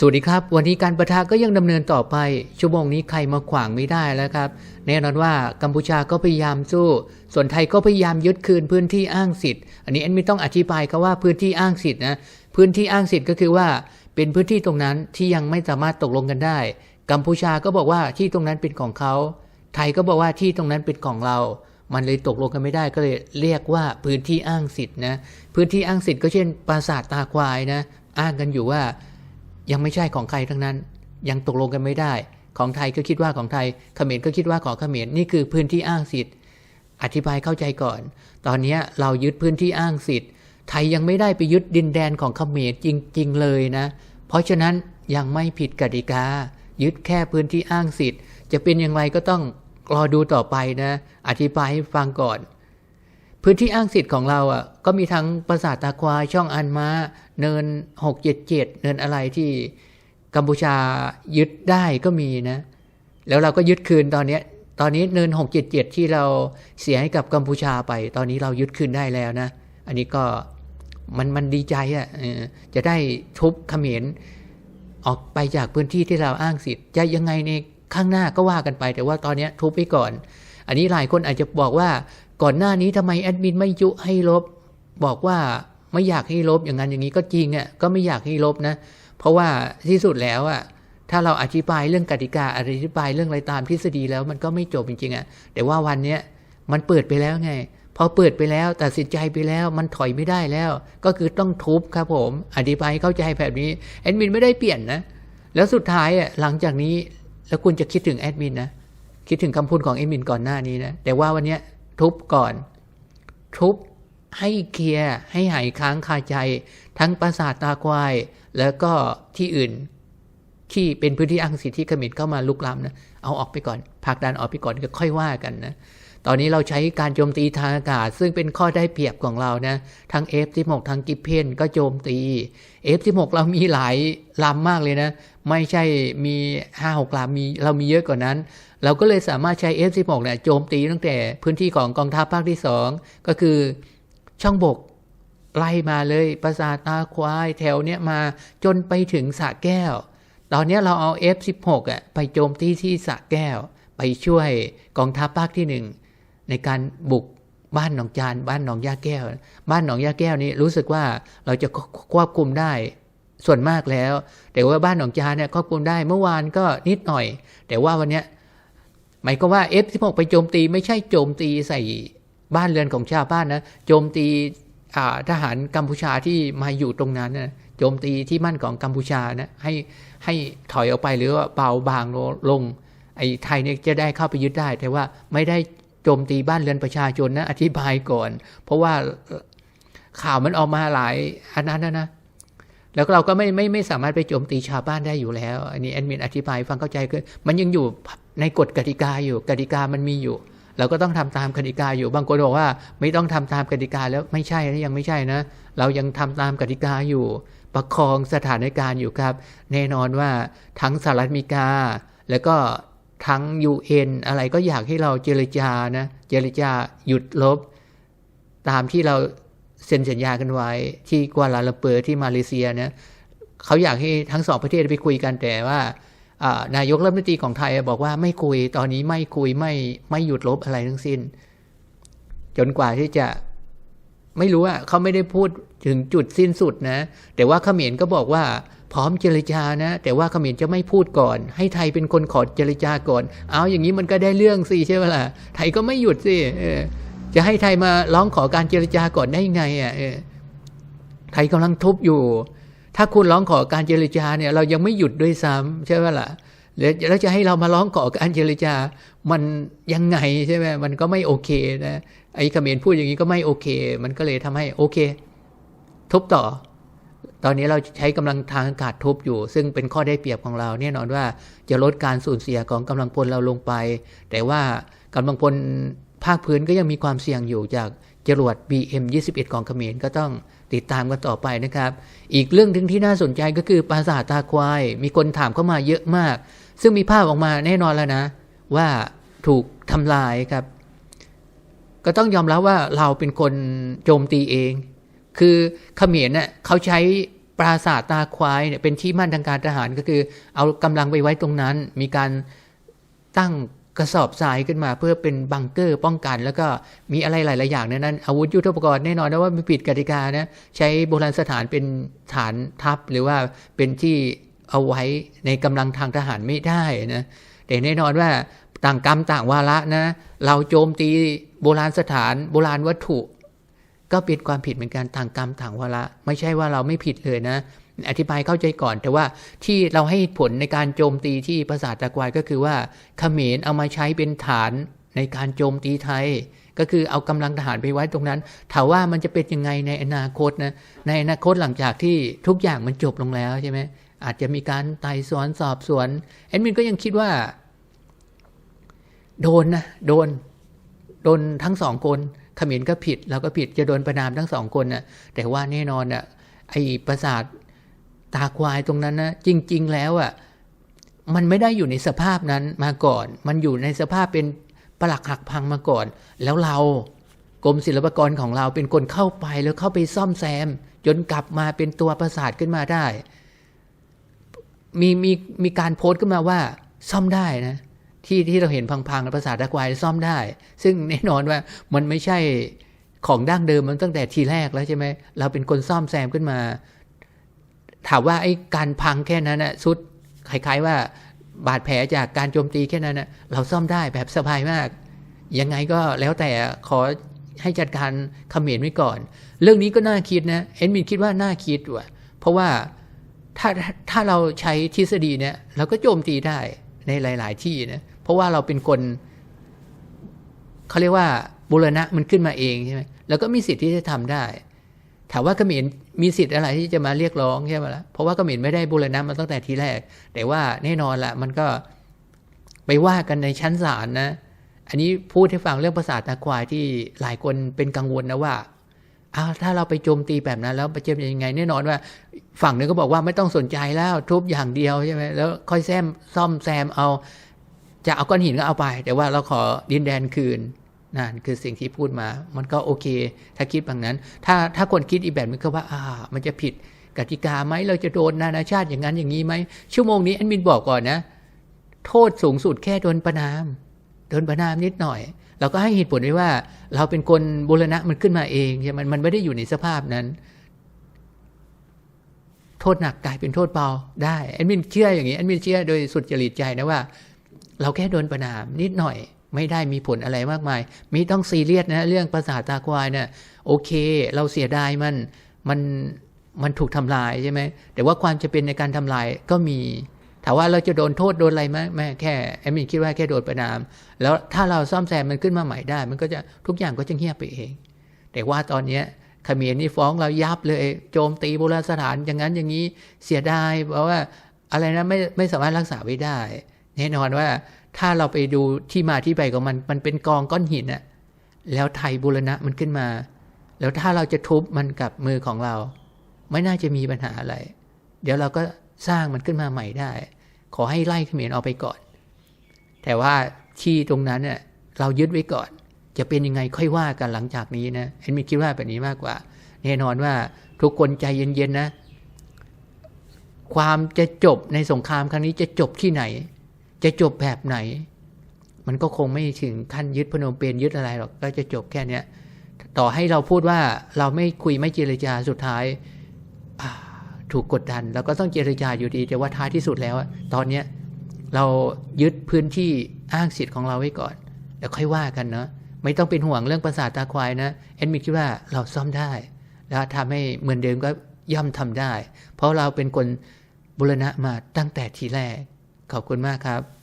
สวัสดีครับ วันนี้การประทะก็ยังดำเนินต่อไป ชั่วโมงนี้ใครมาขวางไม่ได้แล้วครับ แน่นอนว่ากัมพูชาก็พยายามสู้ ส่วนไทยก็พยายามยึดคืนพื้นที่อ้างสิทธิ์ อันนี้แอนไม่ต้องอธิบายครับว่าพื้นที่อ้างสิทธิ์นะ พื้นที่อ้างสิทธิ์ก็คือว่าเป็นพื้นที่ตรงนั้นที่ยังไม่สามารถตกลงกันได้ กัมพูชาก็บอกว่าที่ตรงนั้นเป็นของเขา ไทยก็บอกว่าที่ตรงนั้นเป็นของเรา มันเลยตกลงกันไม่ได้ก็เลยเรียกว่าพื้นที่อ้างสิทธิ์นะ พื้นที่อ้างสิทธิ์ก็เช่นปราสาทตาควายนะ อ้างกันอยู่ว่า ยังไม่ใช่ของใครทั้งนั้น ยังตกลงกันไม่ได้ ของไทยก็คิดว่าของไทยเขมรก็คิดว่าของเขมรนี่คือพื้นที่อ้างสิทธิ์ อธิบายเข้าใจก่อน ตอนนี้เรายึดพื้นที่อ้างสิทธิ์ ไทยยังไม่ได้ไปยึดดินแดนของเขมรจริง ๆ เลยนะ เพราะฉะนั้นยังไม่ผิดกติกา ยึดแค่พื้นที่อ้างสิทธิ์ จะเป็นอย่างไรก็ต้องรอดูต่อไปนะ อธิบายให้ฟังก่อน พื้นที่อ้างสิทธิ์ของเราอะก็มีทั้งปราสาทตาควายช่องอันมาเนินหกเจ็ดเจ็ดเนินอะไรที่กัมพูชายึดได้ก็มีนะ แล้วเราก็ยึดคืนตอนนี้ตอนนี้เนินหกเจ็ดเจ็ดที่เราเสียให้กับกัมพูชาไป ตอนนี้เรายึดคืนได้แล้วนะ อันนี้ก็มันมันดีใจอะ่ะจะได้ทุบเขมรออกไปจากพื้นที่ที่เราอ้างสิทธิ์จะยังไงในข้างหน้าก็ว่ากันไป แต่ว่าตอนนี้ทุบไปก่อน อันนี้หลายคนอาจจะบอกว่า ก่อนหน้านี้ทำไมแอดมินไม่ยุให้ลบ บอกว่าไม่อยากให้ลบอย่างนั้นอย่างนี้ก็จริงอะก็ไม่อยากให้ลบนะ เพราะว่าที่สุดแล้วอะถ้าเราอธิบายเรื่องกติกาอธิบายเรื่องอะไรตามทฤษฎีแล้วมันก็ไม่จบจริงๆอะแต่ว่าวันเนี้ยมันเปิดไปแล้วไงพอเปิดไปแล้วตัดสินใจไปแล้วมันถอยไม่ได้แล้ว ก็คือต้องทุบครับผมอธิบายเข้าใจแบบนี้แอดมินไม่ได้เปลี่ยนนะ แล้วสุดท้ายอะหลังจากนี้แล้วคุณจะคิดถึงแอดมินนะคิดถึงคำพูดของแอดมินก่อนหน้านี้นะแต่ว่าวันเนี้ย ทุบก่อน ทุบให้เคลียร์ให้หายค้างคาใจ ทั้งปราสาทตาควาย แล้วก็ที่อื่น ที่เป็นพื้นที่อ้างสิทธิที่เขมรเข้ามาลุกล้ำนะเอาออกไปก่อนผลักดันออกไปก่อนก็ค่อยว่ากันนะ ตอนนี้เราใช้การโจมตีทางอากาศ ซึ่งเป็นข้อได้เปรียบของเรานะ ทั้ง F16 ทั้งกิฟเพนก็โจมตี F16 เรามีหลายลำมากเลยนะ ไม่ใช่มี 5 6ลำมีเรามีเยอะกว่านั้น เราก็เลยสามารถใช้ F16 เนี่ยโจมตีตั้งแต่พื้นที่ของกองทัพภาคที่ 2 ก็คือช่องบกไล่มาเลยปราสาทตาควายแถวเนี้ยมาจนไปถึงสะแก้ว ตอนนี้เราเอา F16 อะไปโจมตีที่สะแก้ว ไปช่วยกองทัพภาคที่หนึ่ง ในการบุกบ้านหนองจาน บ้านหนองยาแก้ว บ้านหนองยาแก้วนี้รู้สึกว่าเราจะควบคุมได้ส่วนมากแล้ว แต่ว่าบ้านหนองจานเนี่ยควบคุมได้เมื่อวานก็นิดหน่อย แต่ว่าวันเนี้ยหมายก็ว่า F16 ไปโจมตีไม่ใช่โจมตีใส่บ้านเรือนของชาวบ้านนะโจมตีทหารกัมพูชาที่มาอยู่ตรงนั้นนะโจมตีที่มั่นของกัมพูชานะให้ให้ถอยออกไปหรือว่าเบาบางลงไอ้ไทยเนี่ยจะได้เข้าไปยึดได้ แต่ว่าไม่ได้ โจมตีบ้านเรือนประชาชนนะ อธิบายก่อน เพราะว่าข่าวมันออกมาหลายอันนั้นนะนะแล้วเราก็ไม่ไม่ไม่สามารถไปโจมตีชาวบ้านได้อยู่แล้ว อันนี้แอดมินอธิบายฟังเข้าใจคือมันยังอยู่ในกฎกติกาอยู่กติกามันมีอยู่ เราก็ต้องทำตามกติกาอยู่บางคนบอกว่า ไม่ต้องทำตามกติกาแล้วไม่ใช่นะยังไม่ใช่นะ เรายังทำตามกติกาอยู่ ประคองสถานการณ์อยู่ครับ แน่นอนว่าทั้งสหรัฐอเมริกา แล้วก็ ทั้ง UN อะไรก็อยากให้เราเจรจานะ เจรจาหยุดลบ ตามที่เราเซ็นสัญญากันไว้ ที่กัวลาลัมเปอร์ที่มาเลเซียนะเขาอยากให้ทั้งสองประเทศไปคุยกันแต่ว่านายกรัฐมนตรีของไทยบอกว่าไม่คุยตอนนี้ไม่คุยไม่ไม่หยุดลบอะไรทั้งสิ้น จนกว่าที่จะไม่รู้ว่าเขาไม่ได้พูดถึงจุดสิ้นสุดนะ แต่ว่าเขมรก็บอกว่า พร้อมเจรจานะ แต่ว่าเขมรจะไม่พูดก่อน ให้ไทยเป็นคนขอเจรจาก่อน เอาอย่างนี้มันก็ได้เรื่องสิใช่ไหมล่ะไทยก็ไม่หยุดสิจะให้ไทยมาร้องขอการเจรจาก่อนได้ยังไงอะไทยกำลังทุบอยู่ ถ้าคุณร้องขอการเจรจาเนี่ย เรายังไม่หยุดด้วยซ้ำใช่ไหมล่ะแล้วจะให้เรามาร้องขอการเจรจา มันยังไงใช่ไหมมันก็ไม่โอเคนะไอ้เขมรพูดอย่างนี้ก็ไม่โอเค มันก็เลยทำให้โอเค ทุบต่อ ตอนนี้เราใช้กำลังทางอากาศทุบอยู่ ซึ่งเป็นข้อได้เปรียบของเราแน่นอนว่าจะลดการสูญเสียของกำลังพลเราลงไป แต่ว่ากำลังพลภาคพื้นก็ยังมีความเสี่ยงอยู่จากจรวด BM21 ของเขมรก็ต้องติดตามกันต่อไปนะครับ อีกเรื่องทึงที่น่าสนใจก็คือปราสาทตาควาย มีคนถามเข้ามาเยอะมาก ซึ่งมีภาพออกมาแน่นอนแล้วนะ ว่าถูกทำลายครับ ก็ต้องยอมรับว่าเราเป็นคนโจมตีเอง คือเขมรเน่ะเขาใช้ปราสาทตาควายเนี่ยเป็นที่มั่นทางการทหารก็คือ เอากำลังไปไว้ตรงนั้น มีการตั้งกระสอบทรายขึ้นมาเพื่อเป็นบังเกอร์ป้องกัน แล้วก็มีอะไรหลาย ๆ อย่างในนั้น อาวุธยุทโธปกรณ์แน่นอนนะว่าม่ผิดกติกานะใช้โบราณสถานเป็นฐานทัพหรือว่าเป็นที่เอาไว้ในกำลังทางทหารไม่ได้นะแต่แน่นอนว่าต่างกรรมต่างวาระนะ เราโจมตีโบราณสถาน โบราณวัตถุ ก็เป็นความผิดเหมือนกันต่างกรรมต่างวาระไม่ใช่ว่าเราไม่ผิดเลยนะ อธิบายเข้าใจก่อน แต่ว่าที่เราให้ผลในการโจมตีที่ปราสาทตะกวายก็คือว่าเขมรเอามาใช้เป็นฐานในการโจมตีไทย ก็คือเอากำลังทหารไปไว้ตรงนั้นถามว่ามันจะเป็นยังไงในอนาคตนะในอนาคตหลังจากที่ทุกอย่างมันจบลงแล้วใช่ไหมอาจจะมีการไต่สวนสอบสวนแอดมินก็ยังคิดว่า โดนนะโดน โดนทั้งสองคน ขมรก็ผิดเราก็ผิดจะโดนประนามทั้งสองคนน่ะแต่ว่าแน่นอนอะไอ้ปราสาทตาควายตรงนั้นนะจริง ๆ แล้วอะมันไม่ได้อยู่ในสภาพนั้นมาก่อน มันอยู่ในสภาพเป็นปลักหักพังมาก่อน แล้วเรากรมศิลปากรของเราเป็นคนเข้าไปแล้วเข้าไปซ่อมแซม จนกลับมาเป็นตัวปราสาทขึ้นมาได้ มีมีมีการโพสต์ขึ้นมาว่า ซ่อมได้นะ ที่ที่เราเห็นพังๆในภาษาตะควายซ่อมได้ ซึ่งแน่นอนว่ามันไม่ใช่ของดั้งเดิมมันตั้งแต่ทีแรกแล้วใช่ไหมเราเป็นคนซ่อมแซมขึ้นมา ถามว่าไอ้การพังแค่นั้นนะสุดคล้ายๆว่าบาดแผลจากการโจมตีแค่นั้นนะเราซ่อมได้แบบสบายมาก ยังไงก็แล้วแต่ขอให้จัดการเขมรไว้ก่อน เรื่องนี้ก็น่าคิดนะเอ็นมินคิดว่าน่าคิดว่ะ เพราะว่าถ้าถ้าเราใช้ทฤษฎีเนี่ยเราก็โจมตีได้ในหลาย ๆ ที่นะ เพราะว่าเราเป็นคนเขาเรียกว่าบุรณะมันขึ้นมาเองใช่ไหมแล้วก็มีสิทธิ์ที่จะทำได้ ถามว่าเขมรมีสิทธิ์อะไรที่จะมาเรียกร้องใช่ไหมละ่ะเพราะว่าเขมรไม่ได้บุรณะมาตั้งแต่ทีแรก แต่ว่าแน่นอนละมันก็ไปว่ากันในชั้นศาลนะ อันนี้พูดให้ฟังเรื่องภาษาตาควายที่หลายคนเป็นกังวลนะว่าอ้าวถ้าเราไปโจมตีแบบนั้น แล้วจะเป็นยังไง แน่นอนว่า ฝั่งหนึ่งก็บอกว่าไม่ต้องสนใจแล้วทุบอย่างเดียวใช่ไหมแล้วค่อยแซมซ่อมแซมเอา จะเอาก้อนหินก็เอาไป แต่ว่าเราขอดินแดนคืนนั่นคือสิ่งที่พูดมา มันก็โอเค ถ้าคิดแบบนั้น ถ้าถ้าคนคิดอีแบบนึงก็ว่า อ่า มันจะผิดกติกาไหมเราจะโดนนานาชาติอย่างนั้นอย่างนี้ไหมชั่วโมงนี้แอดมินบอกก่อนนะ โทษสูงสุดแค่โดนประนามโดนประนามนิดหน่อย เราก็ให้เหตุผลไว้ว่า เราเป็นคนบูรณะมันขึ้นมาเองใช่ไหมมันไม่ได้อยู่ในสภาพนั้น โทษหนักกลายเป็นโทษเบาได้แอดมินเชื่ออย่างนี้แอดมินเชื่อโดยสุดจริตใจนะว่า เราแค่โดนประนามนิดหน่อยไม่ได้มีผลอะไรมากมายม่ต้องซีเรียสนะ เรื่องภาษาตาควายเนะี่ยโอเค เราเสียดายมันมันมันถูกทำลายใช่ไหมแต่ว่าความจะเป็นในการทำลายก็มีถามว่าเราจะโดนโทษโดนอะไรไหมแม่แค่แอดมินคิดว่าแค่โดนประนาม แล้วถ้าเราซ่อมแซมมันขึ้นมาใหม่ได้ มันก็จะทุกอย่างก็จะเงียบไปเอง แต่ว่าตอนเนี้ยขมรนี่ฟ้องเรายับเลย โจมตีโบราณสถานอย่างนั้นอย่างนี้เสียดายเพราะว่าอะไรนะไม่ไม่สามารถรักษาไว้ได้ แน่นอนว่าถ้าเราไปดูที่มาที่ไปของมัน มันเป็นกองก้อนหินอะแล้วไทยบูรณะมันขึ้นมา แล้วถ้าเราจะทุบมันกับมือของเรา ไม่น่าจะมีปัญหาอะไร เดี๋ยวเราก็สร้างมันขึ้นมาใหม่ได้ ขอให้ไล่เขมรออกไปก่อน แต่ว่าที่ตรงนั้นเนี่ยเรายึดไว้ก่อน จะเป็นยังไงค่อยว่ากันหลังจากนี้นะเอ็นมีคิดว่าแบบนี้มากกว่า แน่นอนว่าทุกคนใจเย็นๆนะ ความจะจบในสงครามครั้งนี้จะจบที่ไหน จะจบแบบไหน มันก็คงไม่ถึงขั้นยึดพนมเปญยึดอะไรหรอก ก็จะจบแค่เนี้ยต่อให้เราพูดว่าเราไม่คุยไม่เจรจาสุดท้าย ถูกกดดันเราก็ต้องเจรจาอยู่ดี แต่ว่าท้ายที่สุดแล้ว ตอนเนี้ยเรายึดพื้นที่อ้างสิทธิ์ของเราไว้ก่อนแล้วค่อยว่ากันเนาะไม่ต้องเป็นห่วงเรื่องประสาทตาควายนะแอนมิคิดว่าเราซ่อมได้ แล้วทำให้เหมือนเดิมก็ย่อมทำได้ เพราะเราเป็นคนบุรณะมาตั้งแต่ทีแรก ขอบคุณมากครับ